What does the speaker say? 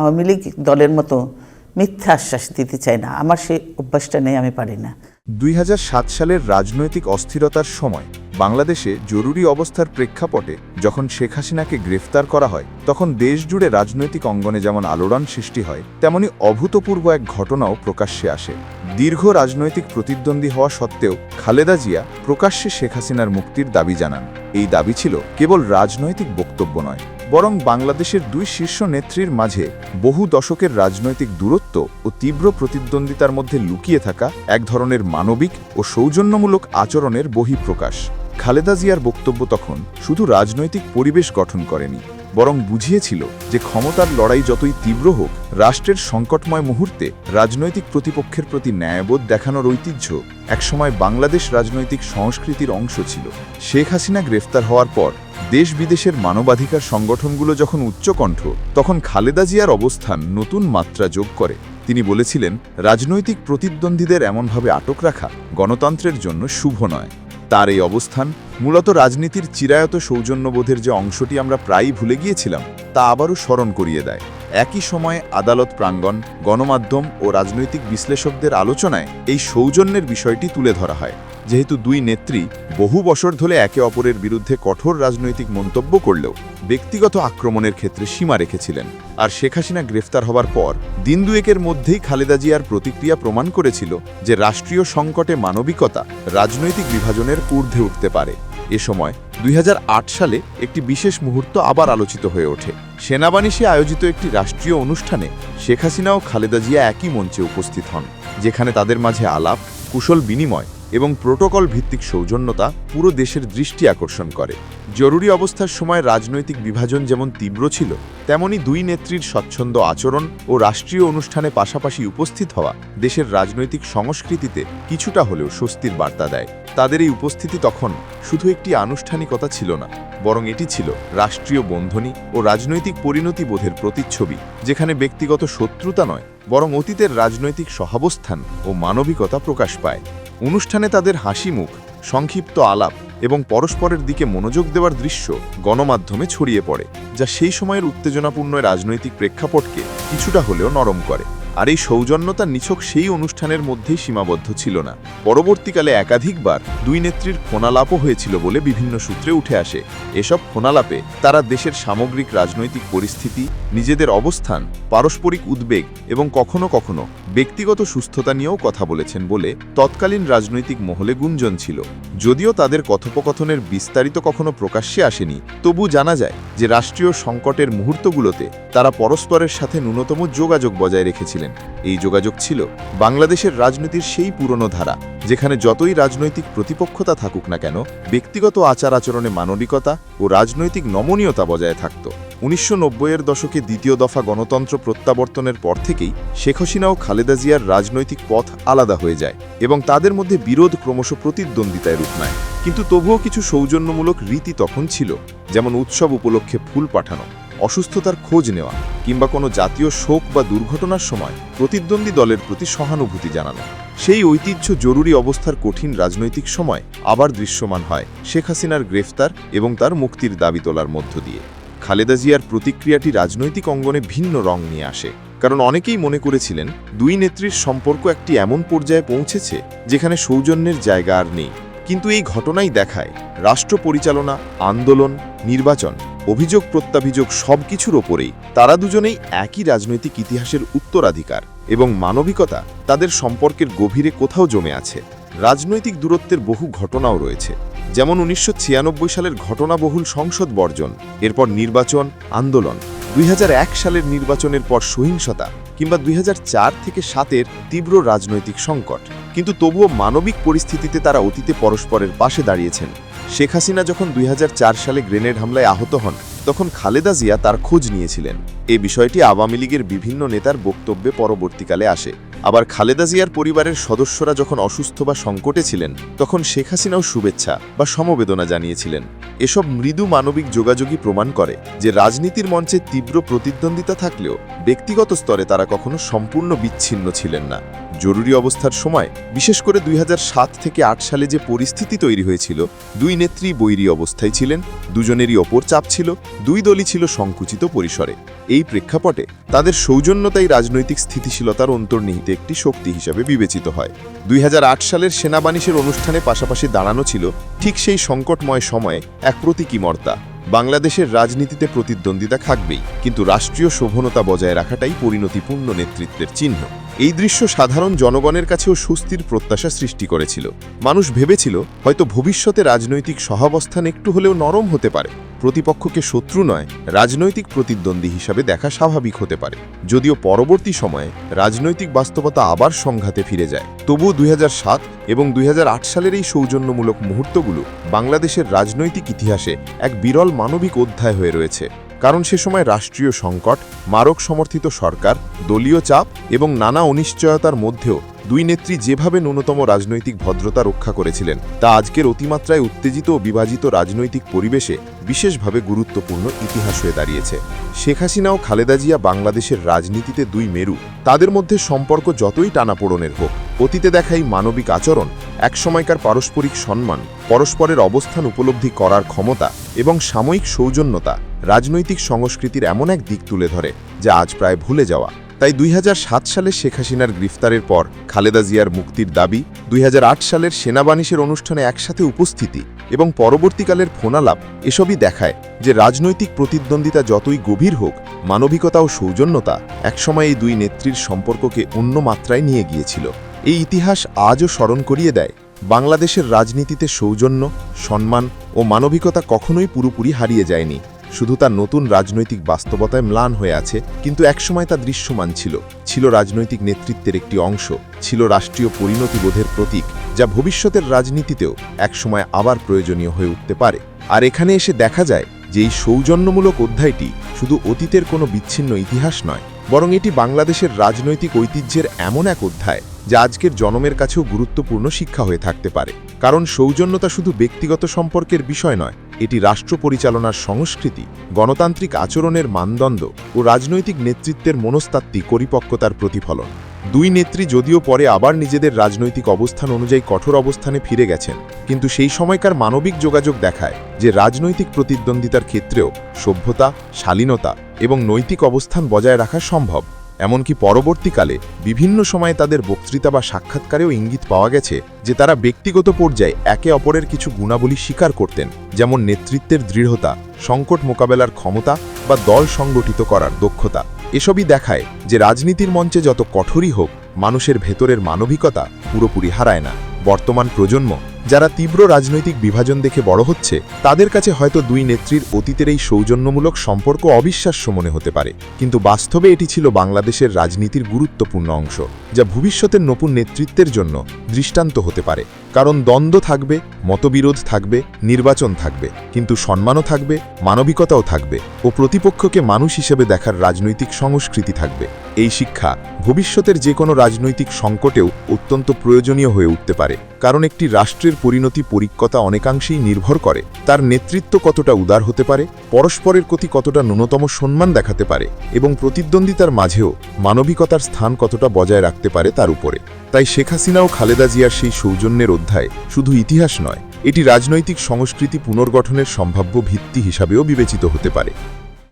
আওয়ামী লীগ দলের মতো মিথ্যা আশ্বাস দিতে চায় না। আমার সেই অভ্যাসটা নেই, আমি পারি না। দুই হাজার সাত সালের রাজনৈতিক অস্থিরতার সময় বাংলাদেশে জরুরি অবস্থার প্রেক্ষাপটে যখন শেখ হাসিনাকে গ্রেফতার করা হয়, তখন দেশজুড়ে রাজনৈতিক অঙ্গনে যেমন আলোড়ন সৃষ্টি হয়, তেমনি অভূতপূর্ব এক ঘটনাও প্রকাশ্যে আসে। দীর্ঘ রাজনৈতিক প্রতিদ্বন্দ্বী হওয়া সত্ত্বেও খালেদা জিয়া প্রকাশ্যে শেখ হাসিনার মুক্তির দাবি জানান। এই দাবি ছিল কেবল রাজনৈতিক বক্তব্য নয়। বরং বাংলাদেশের দুই শীর্ষ নেত্রীর মাঝে বহু দশকের রাজনৈতিক দূরত্ব ও তীব্র প্রতিদ্বন্দ্বিতার মধ্যে লুকিয়ে থাকা এক ধরনের মানবিক ও সৌজন্যমূলক আচরণের বহিঃপ্রকাশ। খালেদা জিয়ার বক্তব্য তখন শুধু রাজনৈতিক পরিবেশ গঠন করেনি বরং বুঝিয়েছিল যে ক্ষমতার লড়াই যতই তীব্র হোক, রাষ্ট্রের সংকটময় মুহূর্তে রাজনৈতিক প্রতিপক্ষের প্রতি ন্যায়বোধ দেখানোর ঐতিহ্য একসময় বাংলাদেশ রাজনৈতিক সংস্কৃতির অংশ ছিল। শেখ হাসিনা গ্রেফতার হওয়ার পর দেশ বিদেশের মানবাধিকার সংগঠনগুলো যখন উচ্চকণ্ঠ তখন খালেদা জিয়ার অবস্থান নতুন মাত্রা যোগ করে। তিনি বলেছিলেন, রাজনৈতিক প্রতিদ্বন্দ্বীদের এমনভাবে আটক রাখা গণতন্ত্রের জন্য শুভ নয়। তার এই অবস্থান মূলত রাজনীতির চিরায়ত সৌজন্যবোধের যে অংশটি আমরা প্রায়ই ভুলে গিয়েছিলাম, তা আবারও স্মরণ করিয়ে দেয়। একই সময়ে আদালত প্রাঙ্গণ, গণমাধ্যম ও রাজনৈতিক বিশ্লেষকদের আলোচনায় এই সৌজন্যের বিষয়টি তুলে ধরা হয়। যেহেতু দুই নেত্রী বহু বছর ধরে একে অপরের বিরুদ্ধে কঠোর রাজনৈতিক মন্তব্য করলেও ব্যক্তিগত আক্রমণের ক্ষেত্রে সীমা রেখেছিলেন। আর শেখ হাসিনা গ্রেফতার হবার পর দিন দুয়েকের মধ্যেই খালেদা জিয়ার প্রতিক্রিয়া প্রমাণ করেছিল যে রাষ্ট্রীয় সংকটে মানবিকতা রাজনৈতিক বিভাজনের ঊর্ধ্বে উঠতে পারে। এ সময় দুই হাজার আট সালে একটি বিশেষ মুহূর্ত আবার আলোচিত হয়ে ওঠে। সেনাবাহিনী আয়োজিত একটি রাষ্ট্রীয় অনুষ্ঠানে শেখ হাসিনা ও খালেদা জিয়া একই মঞ্চে উপস্থিত হন, যেখানে তাদের মাঝে আলাপ, কুশল বিনিময় এবং প্রোটোকল ভিত্তিক সৌজন্যতা পুরো দেশের দৃষ্টি আকর্ষণ করে। জরুরি অবস্থার সময় রাজনৈতিক বিভাজন যেমন তীব্র ছিল, তেমনি দুই নেত্রীর স্বচ্ছন্দ আচরণ ও রাষ্ট্রীয় অনুষ্ঠানে পাশাপাশি উপস্থিত হওয়া দেশের রাজনৈতিক সংস্কৃতিতে কিছুটা হলেও স্বস্তির বার্তা দেয়। তাদের এই উপস্থিতি তখন শুধু একটি আনুষ্ঠানিকতা ছিল না, বরং এটি ছিল রাষ্ট্রীয় বন্ধনী ও রাজনৈতিক পরিণতি বোধের প্রতিচ্ছবি, যেখানে ব্যক্তিগত শত্রুতা নয়, বরং অতীতের রাজনৈতিক সহাবস্থান ও মানবিকতা প্রকাশ পায়। অনুষ্ঠানে তাদের হাসি মুখ সংক্ষিপ্ত আলাপ এবং পরস্পরের দিকে মনোযোগ দেওয়ার দৃশ্য গণমাধ্যমে ছড়িয়ে পড়ে, যা সেই সময়ের উত্তেজনাপূর্ণ রাজনৈতিক প্রেক্ষাপটকে কিছুটা হলেও নরম করে। আর এই সৌজন্যতা নিছক সেই অনুষ্ঠানের মধ্যেই সীমাবদ্ধ ছিল না। পরবর্তীকালে একাধিকবার দুই নেত্রীর ফোনালাপও হয়েছিল বলে বিভিন্ন সূত্রে উঠে আসে। এসব ফোনালাপে তারা দেশের সামগ্রিক রাজনৈতিক পরিস্থিতি, নিজেদের অবস্থান, পারস্পরিক উদ্বেগ এবং কখনো কখনো ব্যক্তিগত সুস্থতা নিয়েও কথা বলেছেন বলে তৎকালীন রাজনৈতিক মহলে গুঞ্জন ছিল। যদিও তাদের কথোপকথনের বিস্তারিত কখনো প্রকাশ্যে আসেনি, তবু জানা যায় যে রাষ্ট্রীয় সংকটের মুহূর্তগুলোতে তারা পরস্পরের সাথে ন্যূনতম যোগাযোগ বজায় রেখেছিলেন। এই যোগাযোগ ছিল বাংলাদেশের রাজনীতির সেই পুরনো ধারা, যেখানে যতই রাজনৈতিক প্রতিপক্ষতা থাকুক না কেন, ব্যক্তিগত আচার আচরণে মানবিকতা ও রাজনৈতিক নমনীয়তা বজায় থাকত। উনিশশো এর দশকে দ্বিতীয় দফা গণতন্ত্র প্রত্যাবর্তনের পর থেকেই শেখ হাসিনা ও খালেদা জিয়ার রাজনৈতিক পথ আলাদা হয়ে যায় এবং তাদের মধ্যে বিরোধ ক্রমশ প্রতিদ্বন্দ্বিতায় রূপ নেয়। কিন্তু তবুও কিছু সৌজন্যমূলক রীতি তখন ছিল, যেমন উৎসব উপলক্ষে ফুল পাঠানো অসুস্থতার খোঁজ নেওয়া কিংবা কোনো জাতীয় শোক বা দুর্ঘটনার সময় প্রতিদ্বন্দ্বী দলের প্রতি সহানুভূতি জানানো। সেই ঐতিহ্য জরুরি অবস্থার কঠিন রাজনৈতিক সময় আবার দৃশ্যমান হয় শেখ হাসিনার গ্রেফতার এবং তার মুক্তির দাবি তোলার মধ্য দিয়ে। খালেদা জিয়ার প্রতিক্রিয়াটি রাজনৈতিক অঙ্গনে ভিন্ন রং নিয়ে আসে। কারণ অনেকেই মনে করেছিলেন, দুই নেত্রীর সম্পর্ক একটি এমন পর্যায়ে পৌঁছেছে যেখানে সৌজন্যের জায়গা আর নেই। কিন্তু এই ঘটনাই দেখায় রাষ্ট্র পরিচালনা, আন্দোলন, নির্বাচন অভিযোগ, প্রত্যাভিযোগ সব কিছুর ওপরেই তারা দুজনেই একই রাজনৈতিক ইতিহাসের উত্তরাধিকার এবং মানবিকতা তাদের সম্পর্কের গভীরে কোথাও জমে আছে। রাজনৈতিক দূরত্বের বহু ঘটনাও রয়েছে। যেমন উনিশশো ছিয়ানব্বই সালের ঘটনাবহুল সংসদ বর্জন, এরপর নির্বাচন, আন্দোলন। দুই হাজার এক সালের নির্বাচনের পর সহিংসতা কিংবা দুই হাজার চার থেকে সাতের তীব্র রাজনৈতিক সংকট। কিন্তু তবুও মানবিক পরিস্থিতিতে তারা অতীতে পরস্পরের পাশে দাঁড়িয়েছেন। শেখ হাসিনা যখন দুই হাজার চার সালে গ্রেনেড হামলায় আহত হন, তখন খালেদা জিয়া তার খোঁজ নিয়েছিলেন। এ বিষয়টি আওয়ামী লীগের বিভিন্ন নেতার বক্তব্যে পরবর্তীকালে আসে। আবার খালেদা জিয়ার পরিবারের সদস্যরা যখন অসুস্থ বা সংকটে ছিলেন, তখন শেখ হাসিনাও শুভেচ্ছা বা সমবেদনা জানিয়েছিলেন। এসব মৃদু মানবিক যোগাযোগই প্রমাণ করে যে রাজনীতির মঞ্চে তীব্র প্রতিদ্বন্দ্বিতা থাকলেও ব্যক্তিগত স্তরে তারা কখনো সম্পূর্ণ বিচ্ছিন্ন ছিলেন না। জরুরি অবস্থার সময়, বিশেষ করে দুই হাজার সাত থেকে আট সালে যে পরিস্থিতি তৈরি হয়েছিল, দুই নেত্রী বৈরী অবস্থায় ছিলেন, দুজনেরই ওপর চাপ ছিল, দুই দলই ছিল সংকুচিত পরিসরে। এই প্রেক্ষাপটে তাদের সৌজন্যতাই রাজনৈতিক স্থিতিশীলতার অন্তর্নিহিত একটি শক্তি হিসাবে বিবেচিত হয়। দুই হাজার আট সালের সেনাবানিশের অনুষ্ঠানে পাশাপাশি দাঁড়ানো ছিল ঠিক সেই সংকটময় সময়ে এক প্রতীকী মর্তা। বাংলাদেশের রাজনীতিতে প্রতিদ্বন্দ্বিতা থাকবেই, কিন্তু রাষ্ট্রীয় শোভনতা বজায় রাখাটাই পরিণতিপূর্ণ নেতৃত্বের চিহ্ন। এই দৃশ্য সাধারণ জনগণের কাছেও সুস্থির প্রত্যাশা সৃষ্টি করেছিল। মানুষ ভেবেছিল, হয়তো ভবিষ্যতে রাজনৈতিক সহাবস্থান একটু হলেও নরম হতে পারে। প্রতিপক্ষকে শত্রু নয়, রাজনৈতিক প্রতিদ্বন্দ্বী হিসাবে দেখা স্বাভাবিক হতে পারে। যদিও পরবর্তী সময়ে রাজনৈতিক বাস্তবতা আবার সংঘাতে ফিরে যায়। তবুও দুই এবং দুই হাজার আট সালের এই সৌজন্যমূলক মুহূর্তগুলো বাংলাদেশের রাজনৈতিক ইতিহাসে এক বিরল মানবিক অধ্যায় হয়ে রয়েছে। কারণ সে সময় রাষ্ট্রীয় সংকট, মারক সমর্থিত সরকার, দলীয় চাপ এবং নানা অনিশ্চয়তার মধ্যেও দুই নেত্রী যেভাবে ন্যূনতম রাজনৈতিক ভদ্রতা রক্ষা করেছিলেন, তা আজকের অতিমাত্রায় উত্তেজিত ও বিভাজিত রাজনৈতিক পরিবেশে বিশেষভাবে গুরুত্বপূর্ণ ইতিহাস হয়ে দাঁড়িয়েছে। শেখ হাসিনা ও খালেদা জিয়া বাংলাদেশের রাজনীতিতে দুই মেরু, তাদের মধ্যে সম্পর্ক যতই টানাপোড়নের হোক, অতীতে দেখা এই মানবিক আচরণ, একসময়কার পারস্পরিক সম্মান, পরস্পরের অবস্থান উপলব্ধি করার ক্ষমতা এবং সাময়িক সৌজন্যতা রাজনৈতিক সংস্কৃতির এমন এক দিক তুলে ধরে, যা আজ প্রায় ভুলে যাওয়া। তাই দুই হাজার সাত সালে শেখ হাসিনার গ্রেফতারের পর খালেদা জিয়ার মুক্তির দাবি, দুই হাজার আট সালের সেনাবানিশের অনুষ্ঠানে একসাথে উপস্থিতি এবং পরবর্তীকালের ফোনালাপ এসবই দেখায় যে রাজনৈতিক প্রতিদ্বন্দ্বিতা যতই গভীর হোক, মানবিকতা ও সৌজন্যতা একসময় এই দুই নেত্রীর সম্পর্ককে অন্য মাত্রায় নিয়ে গিয়েছিল। এই ইতিহাস আজও স্মরণ করিয়ে দেয়, বাংলাদেশের রাজনীতিতে সৌজন্য, সম্মান ও মানবিকতা কখনোই পুরোপুরি হারিয়ে যায়নি। শুধু তার নতুন রাজনৈতিক বাস্তবতায় ম্লান হয়ে আছে, কিন্তু একসময় তা দৃশ্যমান ছিল। ছিল রাজনৈতিক নেতৃত্বের একটি অংশ, ছিল রাষ্ট্রীয় পরিণতিবোধের প্রতীক, যা ভবিষ্যতের রাজনীতিতেও একসময় আবার প্রয়োজনীয় হয়ে উঠতে পারে। আর এখানে এসে দেখা যায় যে এই সৌজন্যমূলক অধ্যায়টি শুধু অতীতের কোনো বিচ্ছিন্ন ইতিহাস নয়, বরং এটি বাংলাদেশের রাজনৈতিক ঐতিহ্যের এমন এক অধ্যায়। যা আজকের জনমের কাছেও গুরুত্বপূর্ণ শিক্ষা হয়ে থাকতে পারে। কারণ সৌজন্যতা শুধু ব্যক্তিগত সম্পর্কের বিষয় নয়, এটি রাষ্ট্র পরিচালনার সংস্কৃতি, গণতান্ত্রিক আচরণের মানদণ্ড ও রাজনৈতিক নেতৃত্বের মনস্তাত্ত্বিক পরিপক্কতার প্রতিফলন। দুই নেত্রী যদিও পরে আবার নিজেদের রাজনৈতিক অবস্থান অনুযায়ী কঠোর অবস্থানে ফিরে গেছেন, কিন্তু সেই সময়কার মানবিক যোগাযোগ দেখায় যে রাজনৈতিক প্রতিদ্বন্দ্বিতার ক্ষেত্রেও সভ্যতা, শালীনতা এবং নৈতিক অবস্থান বজায় রাখা সম্ভব। এমনকি পরবর্তীকালে বিভিন্ন সময়ে তাদের বক্তৃতা বা সাক্ষাৎকারেও ইঙ্গিত পাওয়া গেছে যে তারা ব্যক্তিগত পর্যায়ে একে অপরের কিছু গুণাবলী স্বীকার করতেন, যেমন নেতৃত্বের দৃঢ়তা, সংকট মোকাবেলার ক্ষমতা বা দল সংগঠিত করার দক্ষতা। এসবই দেখায় যে রাজনীতির মঞ্চে যত কঠোরই হোক, মানুষের ভেতরের মানবিকতা পুরোপুরি হারায় না। বর্তমান প্রজন্ম যারা তীব্র রাজনৈতিক বিভাজন দেখে বড় হচ্ছে, তাদের কাছে হয়তো দুই নেত্রীর অতীতের এই সৌজন্যমূলক সম্পর্ক অবিশ্বাস্য মনে হতে পারে। কিন্তু বাস্তবে এটি ছিল বাংলাদেশের রাজনীতির গুরুত্বপূর্ণ অংশ, যা ভবিষ্যতের নতুন নেতৃত্বের জন্য দৃষ্টান্ত হতে পারে। কারণ দ্বন্দ্ব থাকবে, মতবিরোধ থাকবে, নির্বাচন থাকবে, কিন্তু সম্মানও থাকবে, মানবিকতাও থাকবে ও প্রতিপক্ষকে মানুষ হিসেবে দেখার রাজনৈতিক সংস্কৃতি থাকবে। এই শিক্ষা ভবিষ্যতের যে কোনো রাজনৈতিক সংকটেও অত্যন্ত প্রয়োজনীয় হয়ে উঠতে পারে, কারণ একটি রাষ্ট্রের পরিণতি পরিকতা অনেকাংশেই নির্ভর করে, তার নেতৃত্ব কতটা উদার হতে পারে, পরস্পরের প্রতি কতটা ন্যূনতম সম্মান দেখাতে পারে এবং প্রতিদ্বন্দ্বিতার মাঝেও মানবিকতার স্থান কতটা বজায় রাখতে পারে তার উপরে। তাই শেখ হাসিনা ও খালেদা জিয়ার সেই সৌজন্যের অধ্যায়। শুধু ইতিহাস নয় এটি রাজনৈতিক সংস্কৃতি পুনর্গঠনের সম্ভাব্য ভিত্তি হিসাবেও বিবেচিত হতে পারে।